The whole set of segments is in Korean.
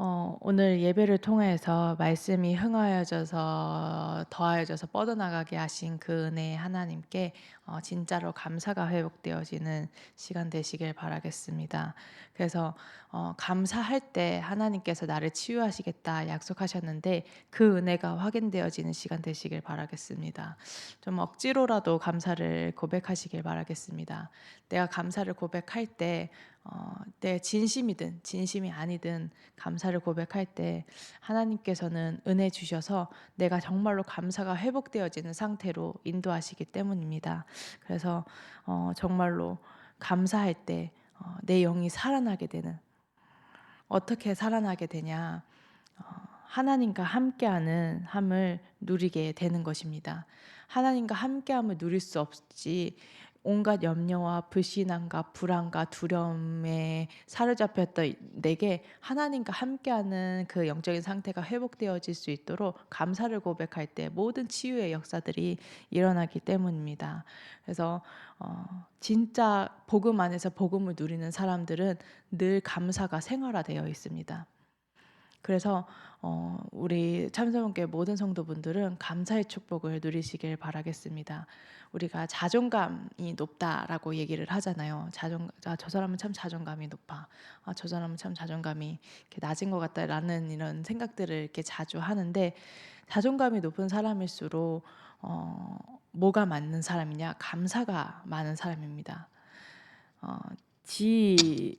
어, 오늘 예배를 통해서 말씀이 흥하여져서 더하여져서 뻗어나가게 하신 그 은혜 하나님께 어, 진짜로 감사가 회복되어지는 시간 되시길 바라겠습니다. 그래서 어, 감사할 때 하나님께서 나를 치유하시겠다 약속하셨는데 그 은혜가 확인되어지는 시간 되시길 바라겠습니다. 좀 억지로라도 감사를 고백하시길 바라겠습니다. 내가 감사를 고백할 때 어, 내 진심이든 진심이 아니든 감사를 고백할 때 하나님께서는 은혜 주셔서 내가 정말로 감사가 회복되어지는 상태로 인도하시기 때문입니다. 그래서 어, 정말로 감사할 때 어, 내 영이 살아나게 되는 어떻게 살아나게 되냐 어, 하나님과 함께하는 함을 누리게 되는 것입니다. 하나님과 함께함을 누릴 수 없지 온갖 염려와 불신함과 불안과 두려움에 사로잡혔던 내게 하나님과 함께하는 그 영적인 상태가 회복되어질 수 있도록 감사를 고백할 때 모든 치유의 역사들이 일어나기 때문입니다. 그래서 어, 진짜 복음 안에서 복음을 누리는 사람들은 늘 감사가 생활화되어 있습니다. 그래서 어, 우리 참사원교회 모든 성도분들은 감사의 축복을 누리시길 바라겠습니다. 우리가 자존감이 높다라고 얘기를 하잖아요. 자존, 아, 저 사람은 참 자존감이 높아. 아, 저 사람은 참 자존감이 이렇게 낮은 것 같다라는 이런 생각들을 이렇게 자주 하는데 자존감이 높은 사람일수록 어, 뭐가 맞는 사람이냐? 감사가 많은 사람입니다. 어, 지,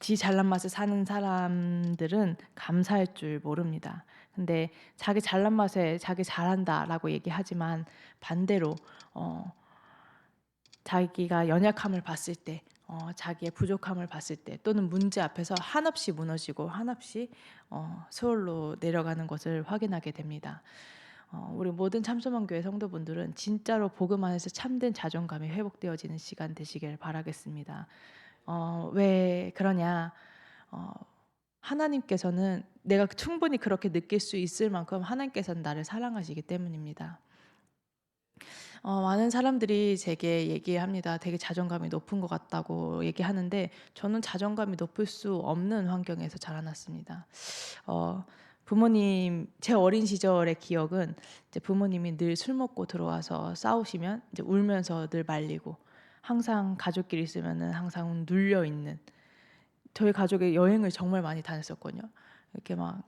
지 잘난 맛을 사는 사람들은 감사할 줄 모릅니다. 근데 자기 잘난 맛에 자기 잘한다라고 얘기하지만 반대로 어, 자기가 연약함을 봤을 때 어, 자기의 부족함을 봤을 때 또는 문제 앞에서 한없이 무너지고 한없이 어, 서울로 내려가는 것을 확인하게 됩니다. 어, 우리 모든 참소만 교회 성도분들은 진짜로 복음 안에서 참된 자존감이 회복되어지는 시간 되시길 바라겠습니다. 어, 왜 그러냐? 어, 하나님께서는 내가 충분히 그렇게 느낄 수 있을 만큼 하나님께서는 나를 사랑하시기 때문입니다. 어, 많은 사람들이 제게 얘기합니다. 되게 자존감이 높은 것 같다고 얘기하는데 저는 자존감이 높을 수 없는 환경에서 자라났습니다. 어, 부모님 제 어린 시절의 기억은 이제 부모님이 늘 술 먹고 들어와서 싸우시면 이제 울면서 늘 말리고 항상 가족끼리 있으면은 항상 눌려 있는 저희 가족이 여행을 정말 많이 다녔었거든요. 이렇게 막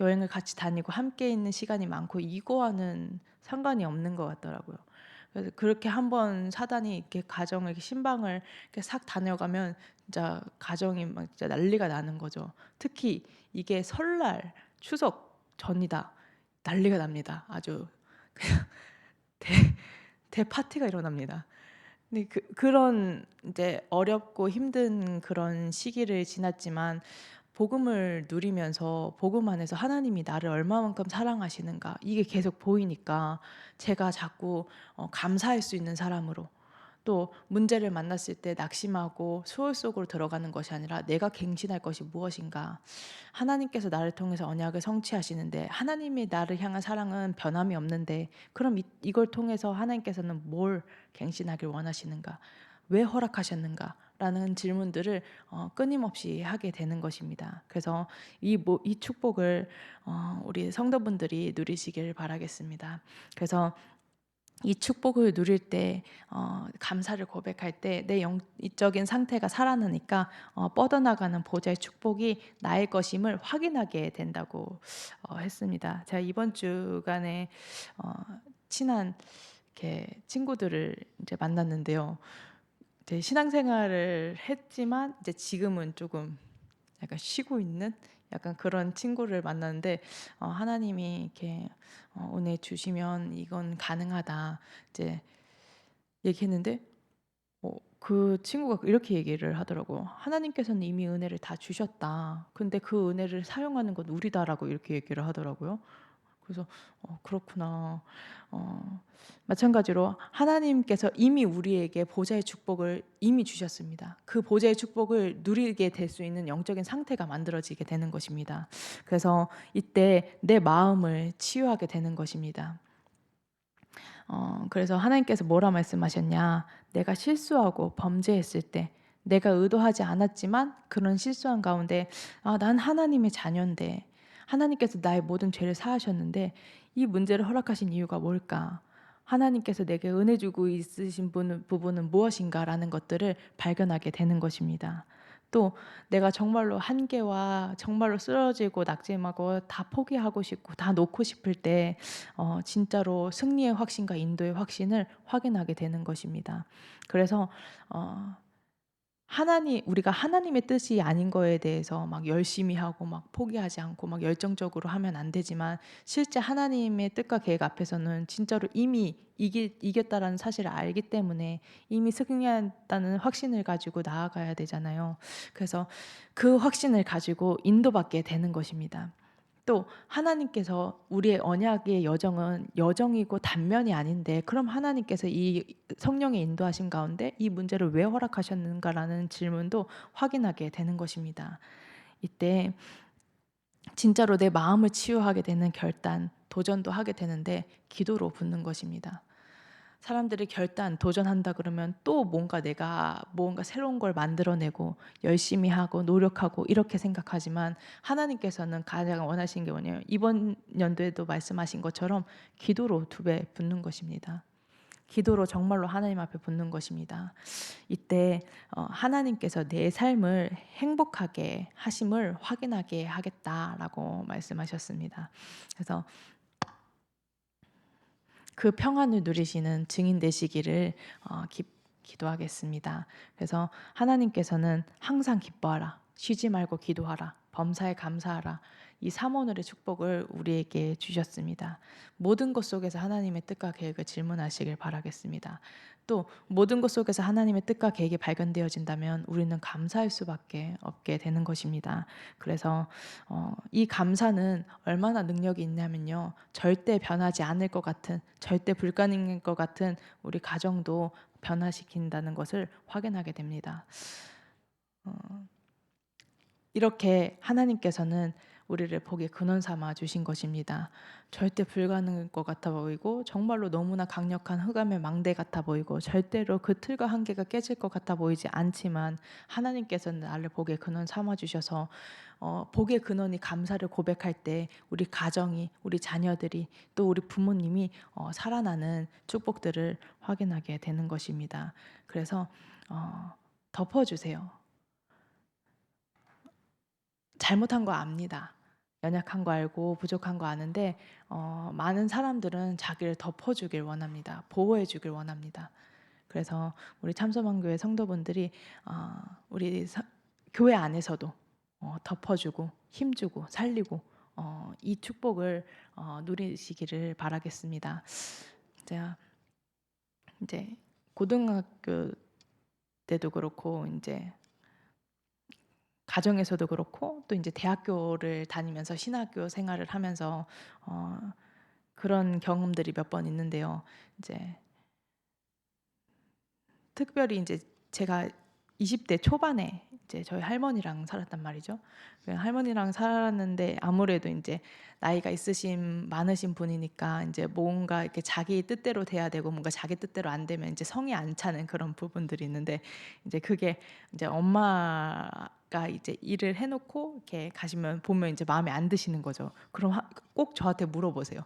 여행을 같이 다니고 함께 있는 시간이 많고 이거와는 상관이 없는 것 같더라고요. 그래서 그렇게 한번 사단이 이렇게 가정을 이렇게 신방을 이렇게 싹 다녀가면 진짜 가정이 막 진짜 난리가 나는 거죠. 특히 이게 설날 추석 전이다 난리가 납니다. 아주 그냥 대, 대 파티가 일어납니다. 근데 그, 그런 이제 어렵고 힘든 그런 시기를 지났지만 복음을 누리면서 복음 안에서 하나님이 나를 얼마만큼 사랑하시는가 이게 계속 보이니까 제가 자꾸 어, 감사할 수 있는 사람으로 또 문제를 만났을 때 낙심하고 수월 속으로 들어가는 것이 아니라 내가 갱신할 것이 무엇인가 하나님께서 나를 통해서 언약을 성취하시는데 하나님이 나를 향한 사랑은 변함이 없는데 그럼 이, 이걸 통해서 하나님께서는 뭘 갱신하길 원하시는가 왜 허락하셨는가 라는 질문들을 어, 끊임없이 하게 되는 것입니다. 그래서 이, 뭐, 이 축복을 어, 우리 성도분들이 누리시길 바라겠습니다. 그래서 이 축복을 누릴 때 어, 감사를 고백할 때 내 영적인 상태가 살아나니까 어, 뻗어나가는 보좌의 축복이 나의 것임을 확인하게 된다고 어, 했습니다. 제가 이번 주간에 어, 친한 이렇게 친구들을 이제 만났는데요. 이제 신앙생활을 했지만 이제 지금은 조금 약간 쉬고 있는 약간 그런 친구를 만났는데 어, 하나님이 이렇게 어, 은혜 주시면 이건 가능하다. 이제 얘기했는데 어, 그 친구가 이렇게 얘기를 하더라고 하나님께서는 이미 은혜를 다 주셨다. 근데 그 은혜를 사용하는 건 우리다라고 이렇게 얘기를 하더라고요 그래서 어, 그렇구나. 어, 마찬가지로 하나님께서 이미 우리에게 보좌의 축복을 이미 주셨습니다. 그 보좌의 축복을 누리게 될 수 있는 영적인 상태가 만들어지게 되는 것입니다. 그래서 이때 내 마음을 치유하게 되는 것입니다. 어, 그래서 하나님께서 뭐라 말씀하셨냐? 내가 실수하고 범죄했을 때 내가 의도하지 않았지만 그런 실수한 가운데 아, 난 하나님의 자녀인데 하나님께서 나의 모든 죄를 사하셨는데 이 문제를 허락하신 이유가 뭘까? 하나님께서 내게 은혜 주고 있으신 분- 부분은 무엇인가라는 것들을 발견하게 되는 것입니다. 또 내가 정말로 한계와 정말로 쓰러지고 낙심하고 다 포기하고 싶고 다 놓고 싶을 때 어, 진짜로 승리의 확신과 인도의 확신을 확인하게 되는 것입니다. 그래서 어, 하나님 우리가 하나님의 뜻이 아닌 거에 대해서 막 열심히 하고 막 포기하지 않고 막 열정적으로 하면 안 되지만 실제 하나님의 뜻과 계획 앞에서는 진짜로 이미 이기, 이겼다라는 사실을 알기 때문에 이미 승리한다는 확신을 가지고 나아가야 되잖아요. 그래서 그 확신을 가지고 인도받게 되는 것입니다. 또 하나님께서 우리의 언약의 여정은 여정이고 단면이 아닌데 그럼 하나님께서 이 성령의 인도하심 가운데 이 문제를 왜 허락하셨는가라는 질문도 확인하게 되는 것입니다. 이때 진짜로 내 마음을 치유하게 되는 결단, 도전도 하게 되는데 기도로 붙는 것입니다. 사람들이 결단, 도전한다 그러면 또 뭔가 내가 뭔가 새로운 걸 만들어내고 열심히 하고 노력하고 이렇게 생각하지만 하나님께서는 가장 원하시는 게 뭐냐면 이번 연도에도 말씀하신 것처럼 기도로 두 배 붙는 것입니다. 기도로 정말로 하나님 앞에 붙는 것입니다. 이때 어, 하나님께서 내 삶을 행복하게 하심을 확인하게 하겠다라고 말씀하셨습니다. 그래서 그 평안을 누리시는 증인 되시기를 어, 기, 기도하겠습니다. 그래서 하나님께서는 항상 기뻐하라, 쉬지 말고 기도하라, 범사에 감사하라. 이 삼원을의 축복을 우리에게 주셨습니다. 모든 것 속에서 하나님의 뜻과 계획을 질문하시길 바라겠습니다. 또 모든 것 속에서 하나님의 뜻과 계획이 발견되어진다면 우리는 감사할 수밖에 없게 되는 것입니다. 그래서 어, 이 감사는 얼마나 능력이 있냐면요, 절대 변하지 않을 것 같은, 절대 불가능할 것 같은 우리 가정도 변화시킨다는 것을 확인하게 됩니다. 어, 이렇게 하나님께서는 우리를 복의 근원 삼아 주신 것입니다. 절대 불가능할 것 같아 보이고 정말로 너무나 강력한 흑암의 망대 같아 보이고 절대로 그 틀과 한계가 깨질 것 같아 보이지 않지만 하나님께서는 나를 복의 근원 삼아 주셔서 어, 복의 근원이 감사를 고백할 때 우리 가정이 우리 자녀들이 또 우리 부모님이 어, 살아나는 축복들을 확인하게 되는 것입니다. 그래서 어, 덮어주세요. 잘못한 거 압니다. 연약한 거 알고 부족한 거 아는데 어, 많은 사람들은 자기를 덮어주길 원합니다. 보호해주길 원합니다. 그래서 우리 참소만교회 성도분들이 어, 우리 사, 교회 안에서도 어, 덮어주고 힘주고 살리고 어, 이 축복을 어, 누리시기를 바라겠습니다. 제가 이제 고등학교 때도 그렇고 이제 가정에서도 그렇고 또 이제 대학교를 다니면서 신학교 생활을 하면서 어, 그런 경험들이 몇 번 있는데요. 이제 특별히 이제 제가 20대 초반에 이제 저희 할머니랑 살았단 말이죠. 그 할머니랑 살았는데 아무래도 이제 나이가 있으신 많으신 분이니까 이제 뭔가 이렇게 자기 뜻대로 돼야 되고 뭔가 자기 뜻대로 안 되면 이제 성이 안 차는 그런 부분들이 있는데 이제 그게 이제 엄마 가 이제 일을 해놓고 이렇게 가시면 보면 이제 마음에 안 드시는 거죠. 그럼 하- 꼭 저한테 물어보세요.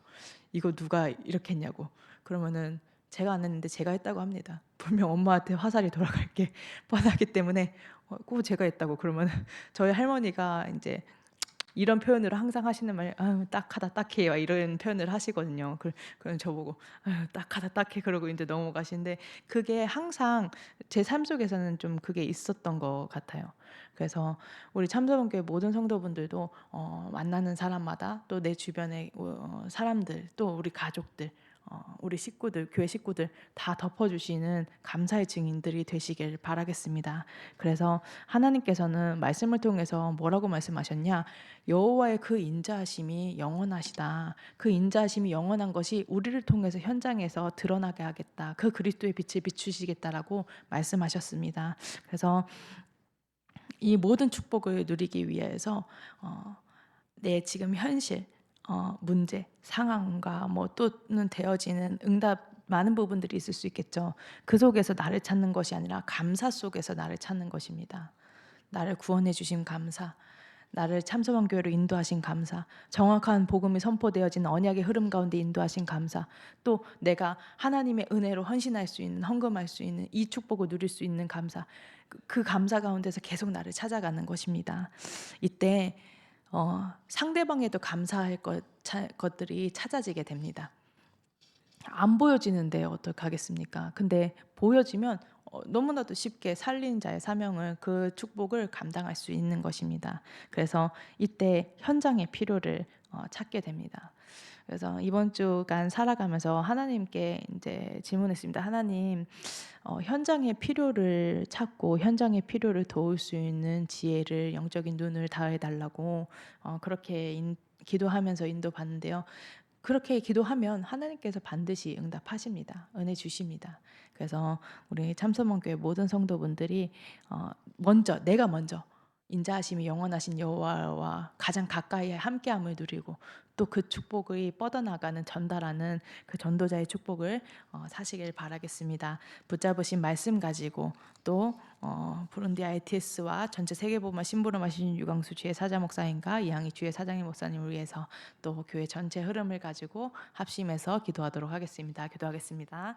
이거 누가 이렇게 했냐고. 그러면은 제가 안 했는데 제가 했다고 합니다. 분명 엄마한테 화살이 돌아갈 게 뻔하기 때문에 어, 꼭 제가 했다고 그러면 저희 할머니가 이제 이런 표현으로 항상 하시는 말, 아유 딱하다 딱해요 이런 표현을 하시거든요. 그, 그럼 저보고 아유 딱하다 딱해 그러고 이제 넘어가시는데 그게 항상 제 삶 속에서는 좀 그게 있었던 것 같아요. 그래서 우리 참소원교회 모든 성도분들도 어, 만나는 사람마다 또 내 주변의 어, 사람들 또 우리 가족들 어, 우리 식구들, 교회 식구들 다 덮어주시는 감사의 증인들이 되시길 바라겠습니다. 그래서 하나님께서는 말씀을 통해서 뭐라고 말씀하셨냐? 여호와의 그 인자하심이 영원하시다. 그 인자하심이 영원한 것이 우리를 통해서 현장에서 드러나게 하겠다. 그 그리스도의 빛을 비추시겠다라고 말씀하셨습니다. 그래서 이 모든 축복을 누리기 위해서 어, 내 지금 현실 어, 문제, 상황과 뭐 또는 되어지는 응답 많은 부분들이 있을 수 있겠죠. 그 속에서 나를 찾는 것이 아니라 감사 속에서 나를 찾는 것입니다. 나를 구원해 주신 감사, 나를 참소만 교회로 인도하신 감사, 정확한 복음이 선포되어진 언약의 흐름 가운데 인도하신 감사, 또 내가 하나님의 은혜로 헌신할 수 있는, 헌금할 수 있는 이 축복을 누릴 수 있는 감사, 그, 그 감사 가운데서 계속 나를 찾아가는 것입니다. 이때 어, 상대방에도 감사할 것, 차, 것들이 찾아지게 됩니다. 안 보여지는데 어떡하겠습니까? 근데 보여지면 어, 너무나도 쉽게 살린 자의 사명을 그 축복을 감당할 수 있는 것입니다. 그래서 이때 현장의 필요를 어, 찾게 됩니다. 그래서 이번 주간 살아가면서 하나님께 이제 질문했습니다. 하나님, 어, 현장의 필요를 찾고 현장의 필요를 도울 수 있는 지혜를 영적인 눈을 다해 달라고 어, 그렇게 인, 기도하면서 인도받는데요. 그렇게 기도하면 하나님께서 반드시 응답하십니다. 은혜 주십니다. 그래서 우리 참소문교회 모든 성도분들이 어, 먼저 내가 먼저 인자하심이 영원하신 여호와와 가장 가까이 함께함을 누리고 또 그 축복이 뻗어나가는 전달하는 그 전도자의 축복을 어, 사시길 바라겠습니다. 붙잡으신 말씀 가지고 또 어, 부룬디 ITS와 전체 세계보마 심부름하신 유광수 주의 사자 목사님과 이항희 주의 사장님 목사님을 위해서 또 교회 전체 흐름을 가지고 합심해서 기도하도록 하겠습니다. 기도하겠습니다.